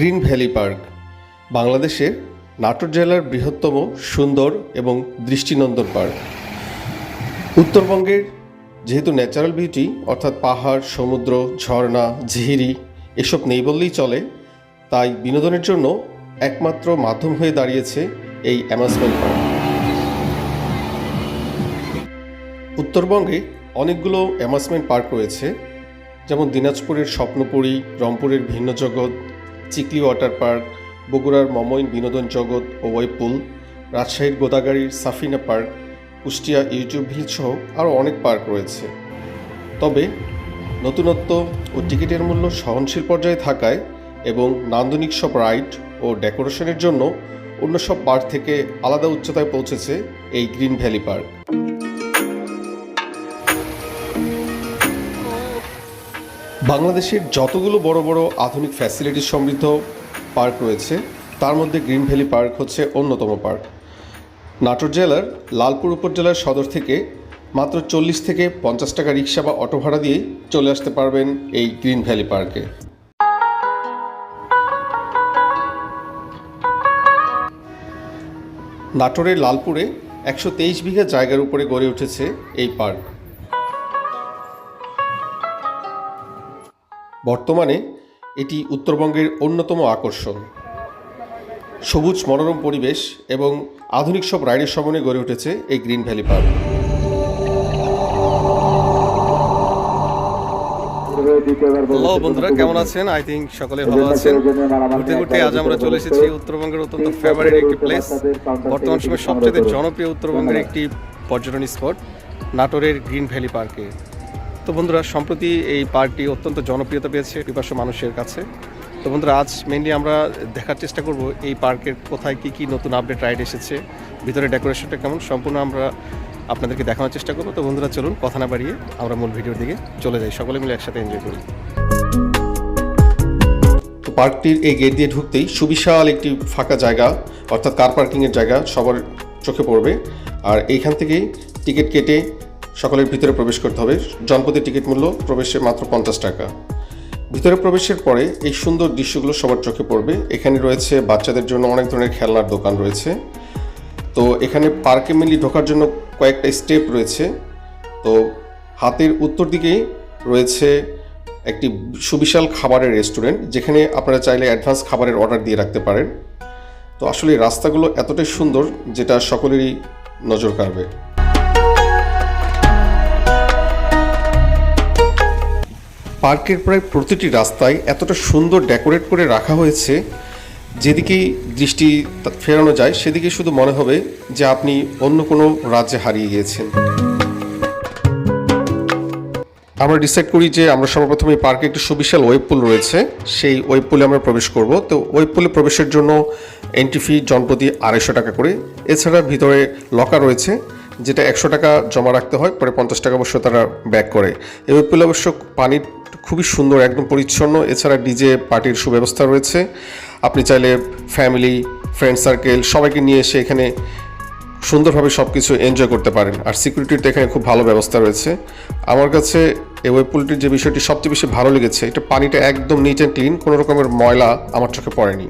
Green valley park, বাংলাদেশের নাটোর জেলার বৃহত্তম সুন্দর এবং দৃষ্টিনন্দন পার্ক। উত্তরবঙ্গের যেহেতু ন্যাচারাল বিউটি অর্থাৎ পাহাড়, সমুদ্র, ঝর্ণা, ঝিরি, এসব নেই বললেই চলে, তাই বিনোদনের জন্য একমাত্র মাধ্যম হয়ে দাঁড়িয়েছে এই অ্যামাজমেন্ট পার্ক উত্তরবঙ্গে অনেকগুলো অ্যামাজমেন্ট পার্ক রয়েছে, যেমন দিনাজপুরের স্বপ্নপুরী, রংপুরের ভিন্ন জগৎ চিকলি ওয়াটার পার্ক, বগুড়ার মমইন বিনোদন জগৎ ও ওয়েপুল রাজশাহীর গোদাগাড়ির Safina park, Kushtia YouTube village সহ আরও অনেক পার্ক রয়েছে। তবে নতুনত্ব ও টিকিটের মূল্য সহনশীল পর্যায়ে থাকায় এবং নান্দনিক সব রাইড ও ডেকোরেশনের জন্য অন্য সব পার্ক থেকে আলাদা উচ্চতায় পৌঁছেছে এই গ্রিন ভ্যালি পার্ক। বাংলাদেশের যতগুলো বড় বড় আধুনিক ফ্যাসিলিটি সমৃদ্ধ পার্ক রয়েছে, তার মধ্যে গ্রিন ভ্যালি পার্ক হচ্ছে অন্যতম পার্ক। নাটোর জেলার লালপুর উপজেলার সদর থেকে মাত্র চল্লিশ থেকে পঞ্চাশ টাকা রিক্সা বা অটো ভাড়া দিয়েই চলে আসতে পারবেন এই গ্রিন ভ্যালি পার্কে। নাটোরের লালপুরে একশো তেইশ বিঘা জায়গার উপরে গড়ে উঠেছে এই পার্ক। বর্তমানে এটি উত্তরবঙ্গের অন্যতম আকর্ষণ। সবুজ মনোরম পরিবেশ এবং আধুনিক সব রাইডের সমন্বয়ে গড়ে উঠেছে এই গ্রিন ভ্যালি পার্ক। হ্যালো বন্ধুরা কেমন আছেন? আই থিঙ্ক সকলে ভালো আছেন। ঘুরতে ঘুরতে আজ আমরা চলে এসেছি উত্তরবঙ্গের অত্যন্ত ফেভারিট একটি প্লেস বর্তমান সময়ে সবচেয়ে জনপ্রিয় উত্তরবঙ্গের একটি পর্যটন স্পট নাটোরের গ্রিন ভ্যালি পার্কে। তো বন্ধুরা, সম্প্রতি এই পার্কটি অত্যন্ত জনপ্রিয়তা পেয়েছে পিপাসু মানুষের কাছে। তো বন্ধুরা, আজ মেনলি আমরা দেখার চেষ্টা করব এই পার্কের কোথায় কি কি নতুন আপডেট রাইড এসেছে, ভিতরে ডেকোরেশনটা কেমন, সম্পূর্ণ আমরা আপনাদেরকে দেখানোর চেষ্টা করব। তো বন্ধুরা, চলুন কথা না বাড়িয়ে আমরা মূল ভিডিওর দিকে চলে যাই। সকলে মিলে একসাথে এনজয় করি। তো পার্কটির এই গেট দিয়ে ঢুকতেই সুবিশাল একটি ফাঁকা জায়গা, অর্থাৎ কার পার্কিংয়ের জায়গা সবার চোখে পড়বে। আর এইখান থেকেই টিকিট কেটে সকলের ভিতরে প্রবেশ করতে হবে। জনপদের টিকিট মূল্য প্রবেশে মাত্র পঞ্চাশ টাকা। ভিতরে প্রবেশের পরে এই সুন্দর দৃশ্যগুলো সবার চোখে পড়বে। এখানে রয়েছে বাচ্চাদের জন্য অনেক ধরনের খেলনার দোকান রয়েছে। তো এখানে পার্কে মিলি ঢোকার জন্য কয়েকটা স্টেপ রয়েছে। তো হাতের উত্তর দিকেই রয়েছে একটি সুবিশাল খাবারের রেস্টুরেন্ট, যেখানে আপনারা চাইলে অ্যাডভান্স খাবারের অর্ডার দিয়ে রাখতে পারেন। তো আসলে রাস্তাগুলো এতটাই সুন্দর, যেটা সকলেরই নজর কাড়বে। পার্কের প্রায় প্রতিটি রাস্তায় এতটা সুন্দর ডেকোরেট করে রাখা হয়েছে, যেদিকেই দৃষ্টি ফেরানো যায় সেদিকে শুধু মনে হবে যে আপনি অন্য কোনো রাজ্যে হারিয়ে গিয়েছেন। আমরা ডিসাইড করি যে আমরা সর্বপ্রথম পার্কে একটি সুবিশাল ওয়েব পুল রয়েছে, সেই ওয়েব পুলে আমরা প্রবেশ করব। তো ওয়েব পুলে প্রবেশের জন্য এন্ট্রি ফি জনপ্রতি আড়াইশো টাকা করে। এছাড়া ভিতরে লকার রয়েছে যেটা একশো টাকা জমা রাখতে হয়, পরে পঞ্চাশ টাকা অবশ্য তারা ব্যাক করে। ওয়েব অবশ্য পানির খুবই সুন্দর, একদম পরিচ্ছন্ন। এছাড়া ডিজে পার্টির সুব্যবস্থা রয়েছে। আপনি চাইলে ফ্যামিলি ফ্রেন্ড সার্কেল সবাইকে নিয়ে এসে এখানে সুন্দরভাবে সব কিছু এনজয় করতে পারেন। আর সিকিউরিটির এখানে খুব ভালো ব্যবস্থা রয়েছে। আমার কাছে এই ওয়েব পুলটির যে বিষয়টি সবচেয়ে বেশি ভালো লেগেছে, এটা পানিটা একদম নিট অ্যান্ড ক্লিন কোনো রকমের ময়লা আমার চোখে পড়েনি।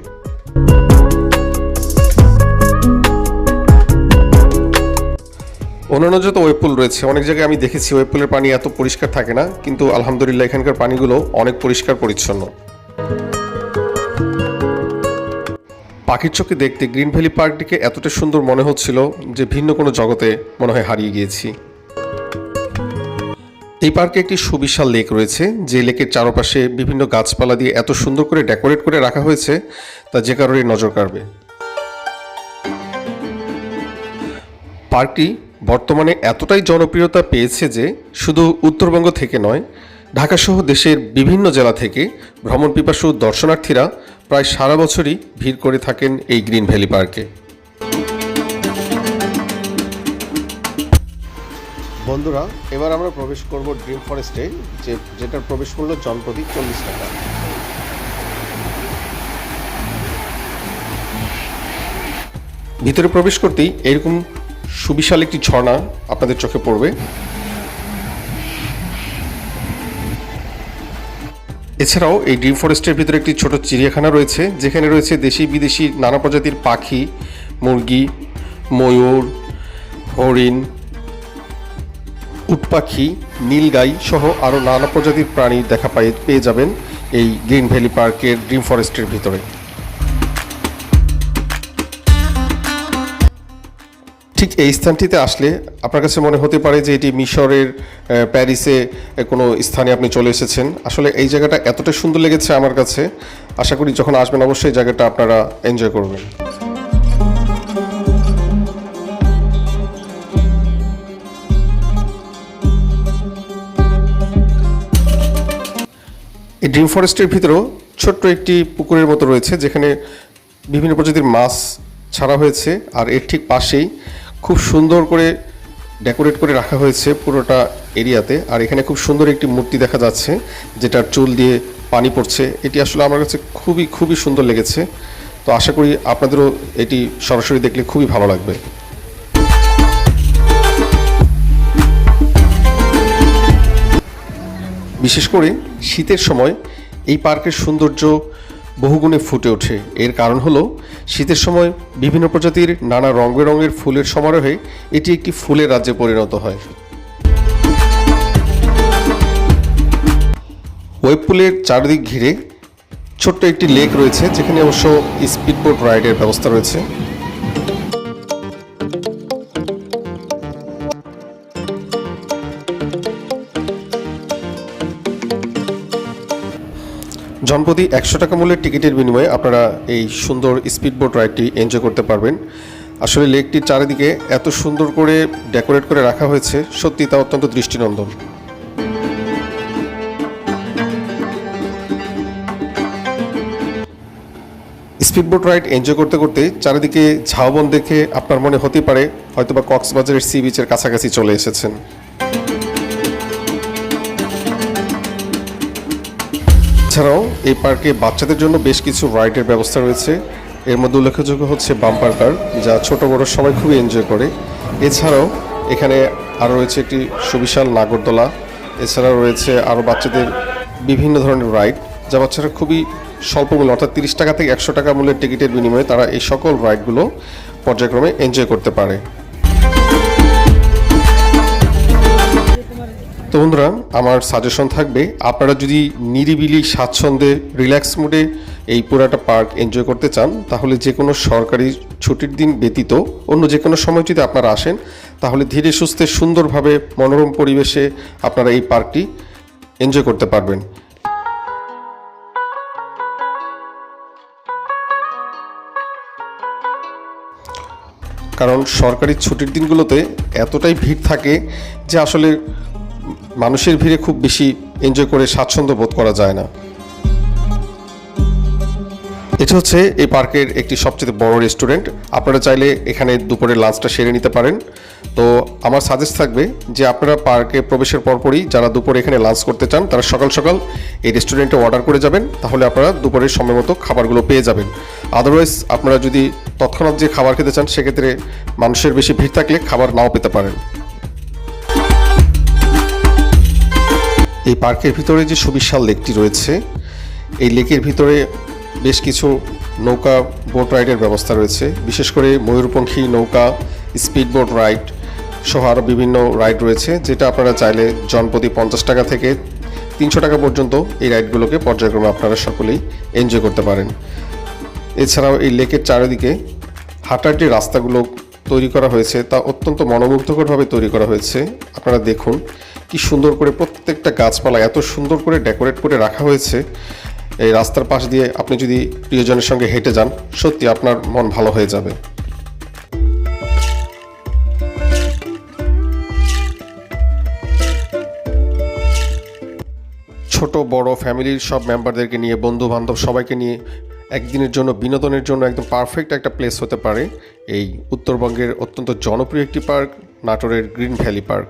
অন্যান্য যত ওয়েব পুল রয়েছে, অনেক জায়গায় আমি দেখেছি ওয়েব পুলের পানি এত পরিষ্কার থাকে না, কিন্তু আলহামদুলিল্লাহ এখানকার পানিগুলো অনেক পরিষ্কার পরিচ্ছন্ন। পাখির চোখে দেখতে গ্রিন ভ্যালি পার্কটিকে এতটা সুন্দর মনে হচ্ছিল যে ভিন্ন কোনো জগতে মনে হয় হারিয়ে গিয়েছি। এই পার্কে একটি সুবিশাল লেক রয়েছে, যে লেকের চারপাশে বিভিন্ন গাছপালা দিয়ে এত সুন্দর করে ডেকোরেট করে রাখা হয়েছে, তা যে কারোরই নজর কাড়বে। পার্কটি বর্তমানে এতটাই জনপ্রিয়তা পেয়েছে যে শুধু উত্তরবঙ্গ থেকে নয় ঢাকাসহ দেশের বিভিন্ন জেলা থেকে ভ্রমণ পিপাসু দর্শনার্থীরা প্রায় সারা বছরই ভিড় করে থাকেন এই গ্রিন ভ্যালি পার্কে। বন্ধুরা এবার আমরা প্রবেশ করব ড্রিম ফরেস্টে যে যেটার প্রবেশ মূল্য জনপ্রতি চল্লিশ টাকা। ভিতরে প্রবেশ করতেই এরকম সুবিশাল একটি ঝর্ণা আপনাদের চোখে পড়বে। এছাড়াও এই ড্রিম ফরেস্টের ভিতরে একটি ছোট চিড়িয়াখানা রয়েছে, যেখানে রয়েছে দেশি বিদেশি নানা প্রজাতির পাখি, মুরগি, ময়ূর, হরিণ, উটপাখি, নীলগাই সহ আরও নানা প্রজাতির প্রাণী দেখা পাই পেয়ে যাবেন এই গ্রিন ভ্যালি পার্কের ড্রিম ফরেস্টের ভিতরে। ঠিক এই স্থানটিতে আসলে আপনার কাছে মনে হতে পারে যে এটি মিশরের প্যারিসে কোনো স্থানে আপনি চলে এসেছেন। আসলে এই জায়গাটা এতটা সুন্দর লেগেছে আমার কাছে। আশা করি যখন আসবেন অবশ্যই এই জায়গাটা আপনারা এনজয় করবেন। এই ড্রিম ফরেস্টের ভিতরেও ছোট্ট একটি পুকুরের মতো রয়েছে, যেখানে বিভিন্ন প্রজাতির মাছ ছাড়া হয়েছে, আর এর ঠিক পাশেই খুব সুন্দর করে ডেকোরেট করে রাখা হয়েছে পুরোটা এরিয়াতে। আর এখানে খুব সুন্দর একটি মূর্তি দেখা যাচ্ছে, যেটার চুল দিয়ে পানি পড়ছে। এটি আসলে আমার কাছে খুবই খুবই সুন্দর লেগেছে। তো আশা করি আপনাদেরও এটি সরাসরি দেখলে খুবই ভালো লাগবে। বিশেষ করে শীতের সময় এই পার্কের সৌন্দর্য বহুগুণে ফুটে ওঠে। এর কারণ হলো, শীতের সময় বিভিন্ন প্রজাতির নানা রং বেরঙের ফুলের সমারোহে এটি একটি ফুলের রাজ্যে পরিণত হয়। ওয়েব পুলের চারদিক ঘিরে ছোট্ট একটি লেক রয়েছে, যেখানে অবশ্য স্পিডবোট রাইডের ব্যবস্থা রয়েছে। জনপ্রতি একশো টাকা মূল্যের টিকিটের বিনিময়ে আপনারা এই সুন্দর স্পিডবোট রাইডটি এনজয় করতে পারবেন। আসলে লেকটির চারিদিকে এত সুন্দর করে ডেকোরেট করে রাখা হয়েছে সত্যি তা অত্যন্ত দৃষ্টিনন্দন। স্পিডবোট রাইড এনজয় করতে করতে চারিদিকে ঝাউবন দেখে আপনার মনে হতে পারে, হয়তোবা কক্সবাজারের সি বিচের কাছাকাছি চলে এসেছেন। এছাড়াও এই পার্কে বাচ্চাদের জন্য বেশ কিছু রাইডের ব্যবস্থা রয়েছে। এর মধ্যে উল্লেখযোগ্য হচ্ছে বাম্পার কার যা ছোট বড় সবাই খুবই এনজয় করে। এছাড়াও এখানে আরও রয়েছে একটি সুবিশাল নাগরদোলা। এছাড়াও রয়েছে আরও বাচ্চাদের বিভিন্ন ধরনের রাইড, যা বাচ্চারা খুবই স্বল্প মূল্য, অর্থাৎ তিরিশ টাকা থেকে একশো টাকা মূল্যের টিকিটের বিনিময়ে তারা এই সকল রাইডগুলো পর্যায়ক্রমে এনজয় করতে পারে। তো বন্ধুরা, আমার সাজেশন থাকবে, আপনারা যদি নিরিবিলি স্বাচ্ছন্দ্যে রিল্যাক্স মুডে এই পুরাটা পার্ক এনজয় করতে চান, তাহলে যে কোনো সরকারি ছুটির দিন ব্যতীত অন্য যে কোনো সময় যদি আপনারা আসেন, তাহলে ধীরে সুস্থে সুন্দরভাবে মনোরম পরিবেশে আপনারা এই পার্কটি এনজয় করতে পারবেন। কারণ সরকারি ছুটির দিনগুলোতে এতটাই ভিড় থাকে যে আসলে মানুষের ভিড়ে খুব বেশি এনজয় করে স্বাচ্ছন্দ্য বোধ করা যায় না। এটা হচ্ছে এই পার্কের একটি সবচেয়ে বড় রেস্টুরেন্ট। আপনারা চাইলে এখানে দুপুরের লাঞ্চটা সেরে নিতে পারেন। তো আমার সাজেস্ট থাকবে যে আপনারা পার্কে প্রবেশের পরপরই যারা দুপুরে এখানে লাঞ্চ করতে চান, তারা সকাল সকাল এই রেস্টুরেন্টে অর্ডার করে যাবেন। তাহলে আপনারা দুপুরের সময় মতো খাবারগুলো পেয়ে যাবেন। আদারওয়াইজ আপনারা যদি তৎক্ষণাৎ যে খাবার খেতে চান, সেক্ষেত্রে মানুষের বেশি ভিড় থাকলে খাবার নাও পেতে পারেন। এই পার্কের ভিতরে যে সুবিশাল লেকটি রয়েছে, এই লেকের ভিতরে বেশ কিছু নৌকা বোট রাইডের ব্যবস্থা রয়েছে। বিশেষ করে ময়ূরপঙ্খী নৌকা স্পিড বোট রাইড সহ আরও বিভিন্ন রাইড রয়েছে, যেটা আপনারা চাইলে জনপ্রতি পঞ্চাশ টাকা থেকে তিনশো টাকা পর্যন্ত এই রাইডগুলোকে পর্যায়ক্রমে আপনারা সকলেই এনজয় করতে পারেন। এছাড়াও এই লেকের চারিদিকে হাঁটার যে রাস্তাগুলো তৈরি করা হয়েছে, তা অত্যন্ত মনোমুগ্ধকরভাবে তৈরি করা হয়েছে। আপনারা দেখুন কি সুন্দর করে প্রত্যেকটা গাছপালা এত সুন্দর করে ডেকোরেট করে রাখা হয়েছে। এই রাস্তার পাশ দিয়ে আপনি যদি প্রিয়জনের সঙ্গে হেঁটে যান, সত্যি আপনার মন ভালো হয়ে যাবে। ছোট, বড় ফ্যামিলির সব মেম্বারদেরকে নিয়ে বন্ধু বান্ধব সবাইকে নিয়ে একদিনের জন্য, বিনোদনের জন্য একদম পারফেক্ট একটা প্লেস হতে পারে। এই উত্তরবঙ্গের অত্যন্ত জনপ্রিয় একটি পার্ক নাটোরের গ্রিন ভ্যালি পার্ক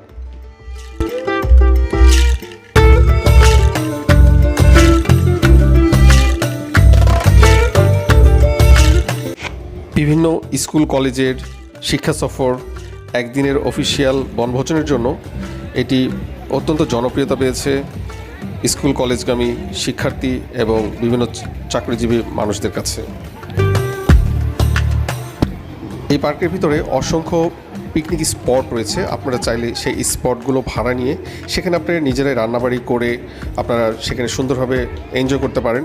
বিভিন্ন স্কুল কলেজের শিক্ষা সফর, একদিনের অফিসিয়াল বনভোজনের জন্য এটি অত্যন্ত জনপ্রিয়তা পেয়েছে। স্কুল, কলেজগামী শিক্ষার্থী এবং বিভিন্ন চাকরিজীবী মানুষদের কাছে। এই পার্কের ভিতরে অসংখ্য পিকনিক স্পট রয়েছে। আপনারা চাইলে সেই স্পটগুলো ভাড়া নিয়ে সেখানে আপনারা নিজেরাই রান্নাবাড়ি করে আপনারা সেখানে সুন্দরভাবে এনজয় করতে পারেন।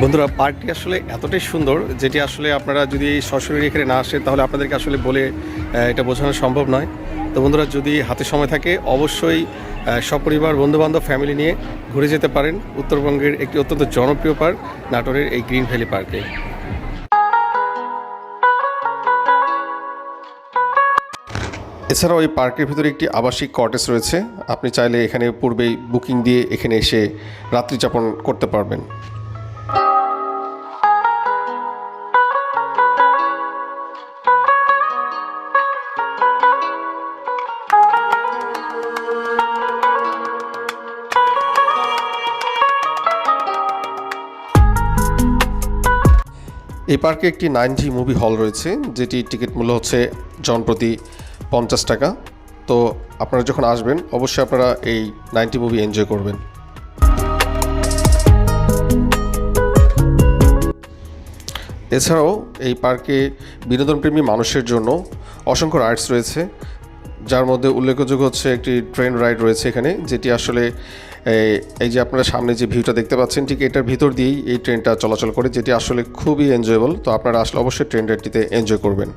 বন্ধুরা, পার্কটি আসলে এতটাই সুন্দর যেটি আসলে আপনারা যদি সরাসরি এখানে না আসেন তাহলে আপনাদেরকে আসলে বলে এটা বোঝানো সম্ভব নয়। তো বন্ধুরা, যদি হাতে সময় থাকে, অবশ্যই সপরিবার, বন্ধুবান্ধব ফ্যামিলি নিয়ে ঘুরে যেতে পারেন। উত্তরবঙ্গের একটি অত্যন্ত জনপ্রিয় পার্ক, নাটোরের এই গ্রিন ভ্যালি পার্কে। এছাড়াও এই পার্কের ভিতরে একটি আবাসিক কটেজ রয়েছে। আপনি চাইলে এখানে পূর্বেই বুকিং দিয়ে এখানে এসে রাত্রি যাপন করতে পারবেন। এই পার্কে একটি নাইন জি মুভি হল রয়েছে যেটি টিকিট মূল্য হচ্ছে জনপ্রতি পঞ্চাশ টাকা। তো আপনারা যখন আসবেন, অবশ্যই আপনারা এই নাইনটি মুভি এনজয় করবেন। এছাড়াও এই পার্কে বিনোদনপ্রেমী মানুষের জন্য অসংখ্য রাইডস রয়েছে, যার মধ্যে উল্লেখযোগ্য হচ্ছে একটি ট্রেন রাইড রয়েছে এখানে, যেটি আসলে এই- যে আপনারা সামনে যে ভিউটা দেখতে পাচ্ছেন, ঠিক এটার ভিতর দিয়েই এই ট্রেনটা চলাচল করে, যেটি আসলে খুবই এনজয়েবল তো আপনারা আসলে অবশ্যই ট্রেন এনজয় করবেন।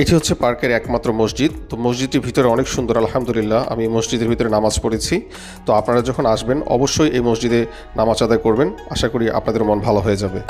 এটি হচ্ছে পার্কের একমাত্র মসজিদ। তো মসজিদটির ভিতরে অনেক সুন্দর, আলহামদুলিল্লাহ, আমি মসজিদের ভিতরে নামাজ পড়েছি। তো আপনারা যখন আসবেন, অবশ্যই এই মসজিদে নামাজ আদায় করবেন। আশা করি আপনাদের মন ভালো হয়ে যাবে।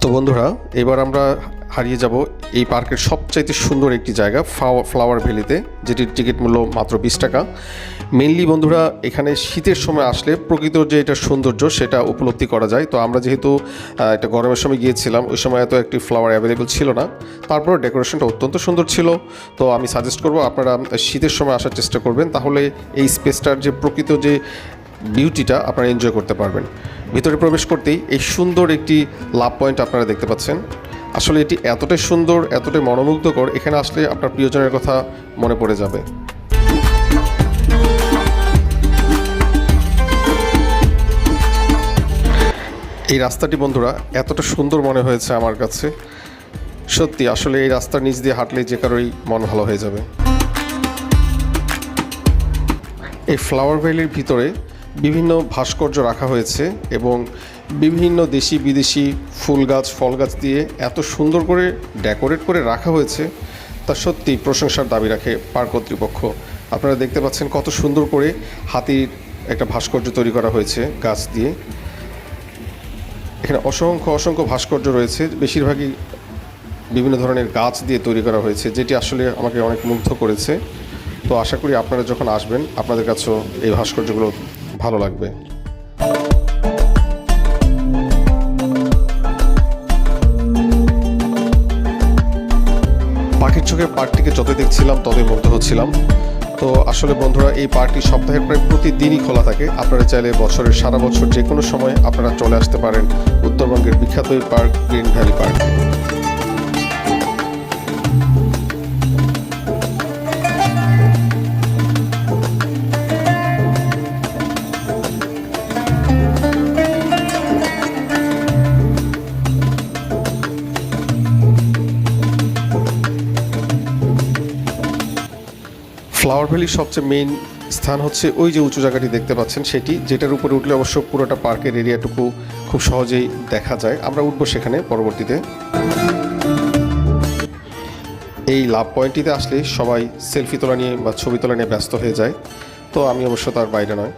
তো বন্ধুরা, এবার আমরা হারিয়ে যাব এই পার্কের সবচাইতে সুন্দর একটি জায়গা ফ্লাওয়ার ফ্লাওয়ার ভ্যালিতে, যেটির টিকিট মূল্য মাত্র বিশ টাকা। মেনলি বন্ধুরা, এখানে শীতের সময় আসলে প্রকৃত যে এটা সৌন্দর্য, সেটা উপলব্ধি করা যায়। তো আমরা যেহেতু এটা গরমের সময় গিয়েছিলাম, ওই সময় এত একটি ফ্লাওয়ার অ্যাভেলেবল ছিল না। তারপর ডেকোরেশনটা অত্যন্ত সুন্দর ছিল। তো আমি সাজেস্ট করব আপনারা শীতের সময় আসার চেষ্টা করবেন, তাহলে এই স্পেসটার যে প্রকৃত যে বিউটিটা আপনারা এনজয় করতে পারবেন। ভিতরে প্রবেশ করতেই এই সুন্দর একটি লাভ পয়েন্ট আপনারা দেখতে পাচ্ছেন। আসলে এটি এতটাই সুন্দর, এতটাই মনোমুগ্ধকর, এখানে আসলে আপনার প্রিয়জনের কথা মনে পড়ে যাবে। এই রাস্তাটি বন্ধুরা, এতটা সুন্দর মনে হয়েছে আমার কাছে। সত্যি, আসলে এই রাস্তার নিচ দিয়ে হাঁটলে যে কারোই মন ভালো হয়ে যাবে। এই ফ্লাওয়ার ভ্যালির ভিতরে বিভিন্ন ভাস্কর্য রাখা হয়েছে এবং বিভিন্ন দেশি বিদেশি ফুল গাছ, ফল গাছ দিয়ে এত সুন্দর করে ডেকোরেট করে রাখা হয়েছে, তা সত্যি প্রশংসার দাবি রাখে পার্ক কর্তৃপক্ষ। আপনারা দেখতে পাচ্ছেন কত সুন্দর করে হাতির একটা ভাস্কর্য তৈরি করা হয়েছে গাছ দিয়ে। এখানে অসংখ্য অসংখ্য ভাস্কর্য রয়েছে, বেশিরভাগই বিভিন্ন ধরনের গাছ দিয়ে তৈরি করা হয়েছে, যেটি আসলে আমাকে অনেক মুগ্ধ করেছে। তো আশা করি আপনারা যখন আসবেন, আপনাদের কাছেও এই ভাস্কর্যগুলো ভালো লাগবে। চোখে পার্কটিকে যতই দেখছিলাম, ততই মুগ্ধ হচ্ছিলাম। তো আসলে বন্ধুরা, এই পার্কটি সপ্তাহের প্রায় প্রতিদিনই খোলা থাকে। আপনারা চাইলে বছরের সারা বছর যে কোনো সময় আপনারা চলে আসতে পারেন উত্তরবঙ্গের বিখ্যাত এই পার্ক, গ্রিন ভ্যালি পার্ক। ভ্যালির সবচেয়ে মেইন স্থান হচ্ছে ওই যে উঁচু জায়গাটি দেখতে পাচ্ছেন সেটি, যেটার উপরে উঠলে অবশ্য পুরোটা পার্কের এরিয়াটুকু খুব সহজেই দেখা যায়। আমরা উঠবো সেখানে পরবর্তীতে। এই লাভ পয়েন্টটিতে আসলে সবাই সেলফি তোলা নিয়ে বা ছবি তোলা নিয়ে ব্যস্ত হয়ে যায়। তো আমি অবশ্য তার বাইরে নয়।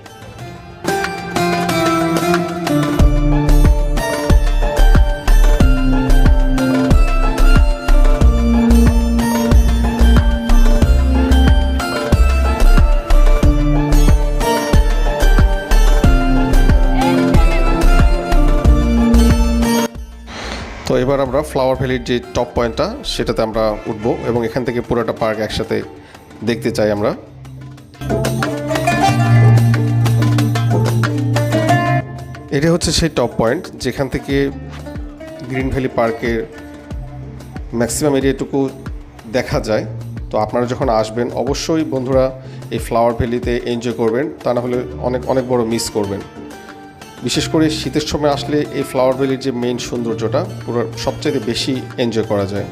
এবার আমরা ফ্লাওয়ার ভ্যালির যে টপ পয়েন্টটা সেটাতে আমরা উঠবো এবং এখান থেকে পুরোটা পার্ক একসাথে দেখতে চাই আমরা। এটা হচ্ছে সেই টপ পয়েন্ট যেখান থেকে গ্রিন ভ্যালি পার্কের ম্যাক্সিমাম এরিয়াটুকু দেখা যায়। তো আপনারা যখন আসবেন, অবশ্যই বন্ধুরা এই ফ্লাওয়ার ভ্যালিতে এনজয় করবেন, তা না হলে অনেক অনেক বড় মিস করবেন। বিশেষ করে শীতের সময় আসলে এই ফ্লাওয়ার ভ্যালির যে মেইন সৌন্দর্যটা, পুরো সবচেয়ে বেশি এনজয় করা যায়।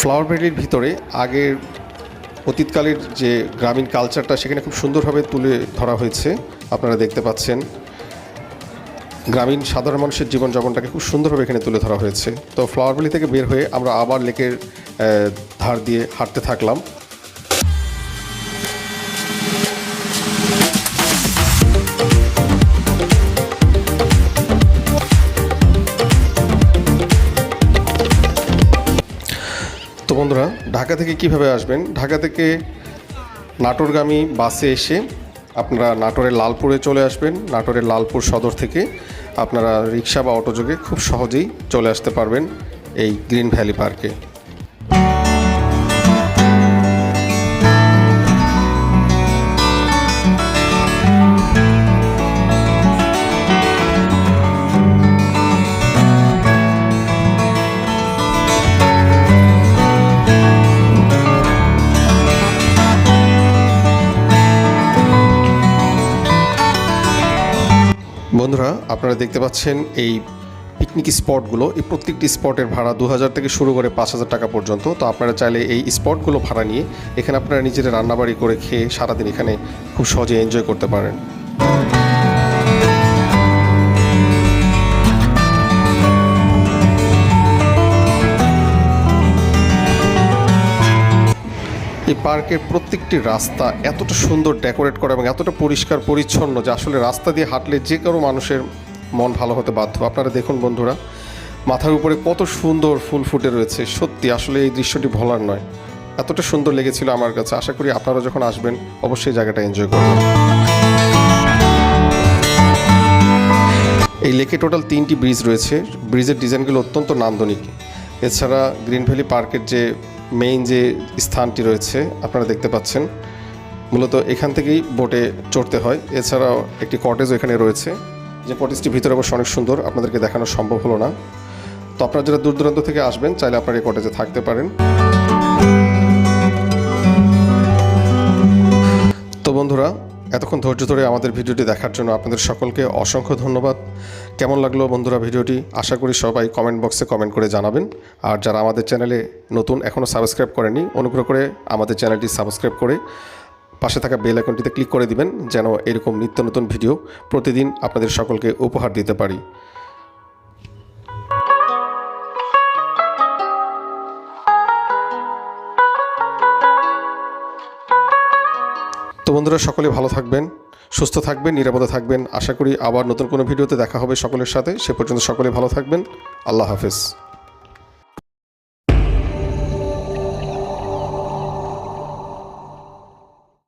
ফ্লাওয়ার ভ্যালির ভিতরে আগের অতীতকালের যে গ্রামীণ কালচারটা সেখানে খুব সুন্দরভাবে তুলে ধরা হয়েছে। আপনারা দেখতে পাচ্ছেন গ্রামীণ সাধারণ মানুষের জীবনযাপনটাকে খুব সুন্দরভাবে এখানে তুলে ধরা হয়েছে। তো ফ্লাওয়ার ভ্যালি থেকে বের হয়ে আমরা আবার লেকের ধার দিয়ে হাঁটতে থাকলাম। তো বন্ধুরা, ঢাকা থেকে কীভাবে আসবেন? ঢাকা থেকে নাটোরগামী বাসে এসে আপনারা নাটোরের লালপুরে চলে আসবেন। নাটোরের লালপুর সদর থেকে আপনারা রিক্সা বা অটোযোগে খুব সহজেই চলে আসতে পারবেন এই গ্রিন ভ্যালি পার্কে। বন্ধুরা, আপনারা দেখতে পাচ্ছেন এই পিকনিক স্পটগুলো এই প্রত্যেকটি স্পটের ভাড়া দু হাজার থেকে শুরু করে পাঁচ হাজার টাকা পর্যন্ত। তো আপনারা চাইলে এই স্পটগুলো ভাড়া নিয়ে এখানে আপনারা নিজেরা রান্নাবাড়ি করে খেয়ে সারাদিন এখানে খুব সহজে এনজয় করতে পারেন। এই পার্কের প্রত্যেকটি রাস্তা এতটা সুন্দর ডেকোরেট করা এবং এতটা পরিষ্কার, পরিচ্ছন্ন যে আসলে রাস্তা দিয়ে হাঁটলে যে কারও মানুষের মন ভালো হতে বাধ্য। আপনারা দেখুন বন্ধুরা, মাথার উপরে কত সুন্দর ফুল ফুটে রয়েছে। সত্যি আসলে এই দৃশ্যটি ভোলার নয়। এতটা সুন্দর লেগেছিল আমার কাছে। আশা করি আপনারা যখন আসবেন, অবশ্যই জায়গাটা এনজয় করবেন। এই লেকে টোটাল তিনটি ব্রিজ রয়েছে। ব্রিজের ডিজাইনগুলো অত্যন্ত নান্দনিক। এছাড়া গ্রিন ভ্যালি পার্কের যে মেইন যে স্থানটি রয়েছে, আপনারা দেখতে পাচ্ছেন। মূলত এখান থেকেই বোটে চড়তে হয়। এছাড়াও একটি কটেজও এখানে রয়েছে, যে কটেজটি ভিতরে অবশ্য অনেক সুন্দর। আপনাদেরকে দেখানো সম্ভব হলো না। তো আপনারা যারা দূর দূরান্ত থেকে আসবেন, চাইলে আপনারা এই কটেজে থাকতে পারেন। তো বন্ধুরা, এতক্ষণ ধৈর্য ধরে আমাদের ভিডিওটি দেখার জন্য আপনাদের সকলকে অসংখ্য ধন্যবাদ। কেমন লাগল বন্ধুরা ভিডিওটি? আশা করি সবাই কমেন্ট বক্সে কমেন্ট করে জানাবেন। আর যারা আমাদের চ্যানেলে নতুন এখনও সাবস্ক্রাইব করেনি অনুগ্রহ করে আমাদের চ্যানেলটি সাবস্ক্রাইব করে পাশে থাকা বেল আইকনটিতে ক্লিক করে দিবেন, যেন এরকম নিত্য নতুন ভিডিও প্রতিদিন আপনাদের সকলকে উপহার দিতে পারি। তো বন্ধুরা, সকলে ভালো থাকবেন। সুস্থ থাকবেন, নিরাপদে থাকবেন। আশা করি আবার নতুন কোনো ভিডিওতে দেখা হবে সকলের সাথে। সে পর্যন্ত সকলে ভালো থাকবেন। আল্লাহ হাফেজ।